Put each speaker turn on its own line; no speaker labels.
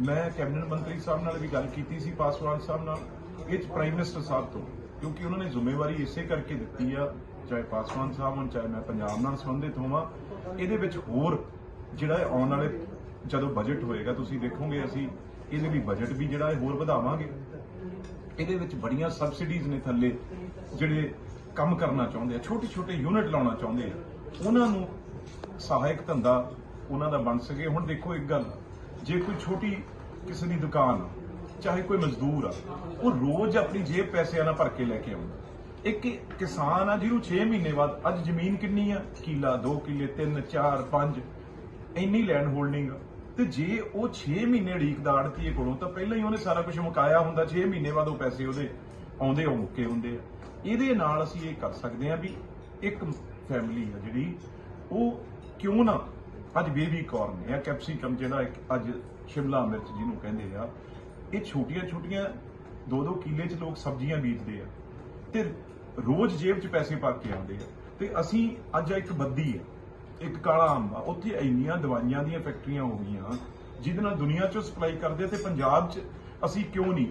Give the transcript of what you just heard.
ਮੈਂ ਕੈਬਨਿਟ ਮੰਤਰੀ ਸਾਹਿਬ ਨਾਲ ਵੀ ਗੱਲ ਕੀਤੀ ਸੀ, ਪਾਸਵਾਨ ਸਾਹਿਬ ਨਾਲ, ਇਹ ਪ੍ਰਾਈਮ ਮਿਨਿਸਟਰ ਸਾਹਿਬ ਤੋਂ, ਕਿਉਂਕਿ ਉਹਨਾਂ ਨੇ ਜ਼ਿੰਮੇਵਾਰੀ ਇਸੇ ਕਰਕੇ ਦਿੱਤੀ ਆ, ਚਾਹੇ ਪਾਸਵਾਨ ਸਾਹਿਬ ਹੋਣ, ਚਾਹੇ ਮੈਂ ਪੰਜਾਬ ਨਾਲ ਸੰਬੰਧਿਤ ਹੋਵਾਂ, ਇਹਦੇ ਵਿੱਚ ਹੋਰ ਜਿਹੜਾ ਆਉਣ ਵਾਲੇ ਜਦੋਂ ਬਜਟ ਹੋਏਗਾ, ਤੁਸੀਂ ਦੇਖੋਗੇ ਅਸੀਂ, ਇਹਦੇ ਲਈ ਬਜਟ ਵੀ ਜਿਹੜਾ ਹੈ ਹੋਰ ਵਧਾਵਾਂਗੇ। ਇਹਦੇ ਵਿੱਚ ਬੜੀਆਂ ਸਬਸਿਡੀਜ਼ ਨੇ ਥੱਲੇ, ਜਿਹੜੇ ਕੰਮ ਕਰਨਾ ਚਾਹੁੰਦੇ ਆ ਛੋਟੇ ਛੋਟੇ ਯੂਨਿਟ ਲਾਉਣਾ ਚਾਹੁੰਦੇ ਆ। ਉਹਨਾਂ ਨੂੰ ਸਹਾਇਕ ਧੰਦਾ ਉਹਨਾਂ ਦਾ ਬਣ ਸਕੇ। ਹੁਣ ਦੇਖੋ ਇੱਕ ਗੱਲ ਜੇ ਕੋਈ ਛੋਟੀ ਕਿਸੇ ਦੀ ਦੁਕਾਨ ਆ, ਚਾਹੇ ਕੋਈ ਮਜ਼ਦੂਰ ਆ ਉਹ ਰੋਜ਼ ਆਪਣੀ ਜੇਬ ਪੈਸਿਆਂ ਨਾਲ ਭਰ ਕੇ ਲੈ ਕੇ ਆਉਂਦਾ। ਇੱਕ ਕਿਸਾਨ ਆ ਜਿਹਨੂੰ 6 ਮਹੀਨੇ ਬਾਅਦ ਅੱਜ ਜ਼ਮੀਨ ਕਿੰਨੀ ਆ? ਕਿੱਲਾ 2 ਕਿੱਲੇ 3 4 5 ਇੰਨੀ ਲੈਂਡ ਹੋਲਡਿੰਗ ਆ। ਤੇ ਜੇ ਉਹ 6 ਮਹੀਨੇ ਢੀਕਦਾ ਆੜਤੀਏ ਕੋਲੋਂ ਤਾਂ ਪਹਿਲਾਂ ਹੀ ਉਹਨੇ ਸਾਰਾ ਕੁਝ ਮੁਕਾਇਆ ਹੁੰਦਾ। 6 ਮਹੀਨੇ ਬਾਅਦ ਉਹ ਪੈਸੇ ਉਹਦੇ ਆਉਂਦੇ ਉਹ ਮੁੱਕੇ ਹੁੰਦੇ ਆ। ਇਹਦੇ ਨਾਲ ਅਸੀਂ ਇਹ ਕਰ ਸਕਦੇ ਆ ਵੀ ਇੱਕ ਫੈਮਿਲੀ ਆ ਜਿਹੜੀ ਉਹ ਕਿਉਂ ਨਾ ਅੱਜ ਬੇਬੀ ਕਾਰਨ ਜਾਂ ਕੈਪਸਿਕਮ ਜਿਹੜਾ ਇੱਕ ਅੱਜ ਸ਼ਿਮਲਾ ਮਿਰਚ ਜਿਹਨੂੰ ਕਹਿੰਦੇ ਆ, ਇਹ ਛੋਟੀਆਂ ਛੋਟੀਆਂ ਦੋ ਦੋ ਕਿੱਲੇ 'ਚ ਲੋਕ ਸਬਜ਼ੀਆਂ ਬੀਜਦੇ ਆ ਤੇ ਰੋਜ਼ ਜੇਬ 'ਚ ਪੈਸੇ ਪਾ ਕੇ ਆਉਂਦੇ ਆ। ਤੇ ਅਸੀਂ ਅੱਜ ਇੱਕ ਬੱਦੀ ਆ, ਇੱਕ ਕਾਲਾ ਅੰਬ ਆ, ਉੱਥੇ ਇੰਨੀਆਂ ਦਵਾਈਆਂ ਦੀਆਂ ਫੈਕਟਰੀਆਂ ਹੋ ਗਈਆਂ ਜਿਹਦੇ ਨਾਲ ਦੁਨੀਆ 'ਚੋਂ ਸਪਲਾਈ ਕਰਦੇ ਆ ਤੇ ਪੰਜਾਬ 'ਚ ਅਸੀਂ ਕਿਉਂ ਨਹੀਂ?